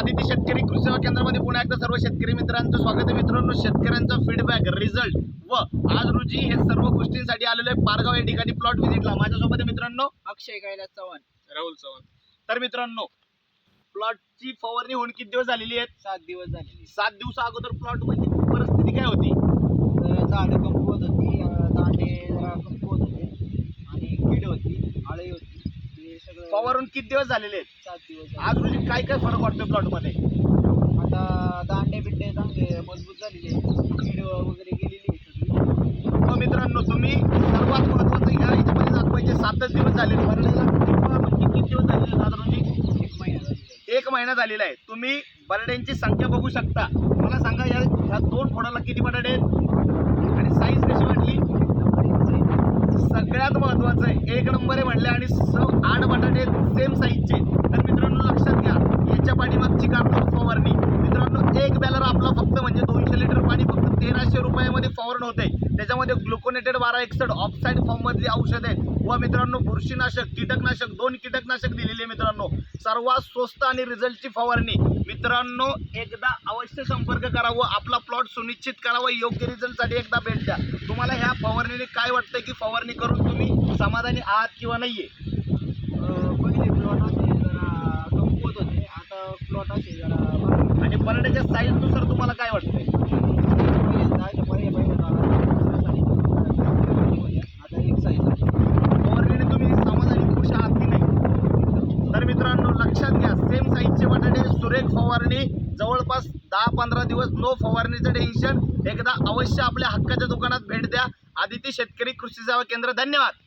आदित्य शेतकरी कृषी सेवा केंद्रामध्ये पुन्हा एकदा सर्व शेतकरी मित्रांचं स्वागत आहे. मित्रांनो शेतकऱ्यांचा फीडबॅक रिझल्ट व आज रोजी हे सर्व गोष्टींसाठी आलेलो आहे पारगाव या ठिकाणी प्लॉट व्हिजिटला माझ्यासोबत आहे मित्रांनो अक्षय कैलास चव्हाण. राहुल चव्हाण. तर मित्रांनो प्लॉटची फवारणी होऊन किती दिवस झालेली आहेत? सात दिवस झालेली सात दिवसा अगोदर प्लॉटमध्ये परिस्थिती काय होती? झाडं कमकुवत होती अं, दांडे जरा कमकुवत होते आणि कीड होती आळी होती हे सगळं फवारून किती दिवस झालेले आहेत? सात दिवस आज रोजी काय काय फरक वाटतोय प्लॉटमध्ये झाले. आता दांडे बिंडे चांगले मजबूत झालेले कीड वगैरे गेलेली आहे सगळी. तर मित्रांनो तुम्ही सर्वात महत्वाचं ह्या याच्यामध्ये दाखवायचे सातच दिवस झाले. बरडेला म्हणजे किती दिवस झालेले आहेत आज रोजी एक महिना झालेला आहे. एक महिना झालेला आहे. तुम्ही बरड्यांची संख्या बघू शकता. मला सांगा या ह्या दोन फोडाला किती बटाटे आहेत आणि साईज कशी वाटली सगळ्यात महत्वाचं आहे. एक नंबर आहे म्हणले आणि स आठ बटाटे सेम साईज तर मित्रांनो लक्षात घ्या याच्या पाठीमागची कार्बन फवारणी मित्रांनो एक बॅलर आपला फक्त म्हणजे दोनशे लिटर पाणी तेराशे रुपयामध्ये फवारण होते त्याच्यामध्ये ग्लुकोनेटेड बारा एकसठ ऑक्साईड फॉर्ममधली औषध आहेत. व मित्रांनो बुरशीनाशक कीटकनाशक दोन कीटकनाशक दिलेली आहे मित्रांनो. सर्वात स्वस्त आणि रिझल्टची फवारणी. मित्रांनो एकदा अवश्य संपर्क करावं आपला प्लॉट सुनिश्चित करावा योग्य रिझल्टसाठी एकदा भेट द्या. तुम्हाला ह्या फवारणीने काय वाटतंय की फवारणी करून तुम्ही समाधानी आहात किंवा नाहीये? अं, पहिले प्लॉट असे जरा कमकुवत होते. आता प्लॉट असे जरा बारीक आणि बरड्याच्या साईजनुसार तुम्हाला काय वाटतंय पहिले जायचं पहिले पहिले आता एक साईज फवारणीने तुम्ही समाधानी खुश आहात की नाही तर मित्रांनो लक्षात घ्या सेम साईजचे बटाटे सुरेख फवारणी जवळपास दहा पंधरा दिवस नो फवारणीचं टेन्शन एकदा अवश्य आपल्या हक्काच्या दुकानात भेट द्या. आदिती शेतकरी कृषी सेवा केंद्र धन्यवाद.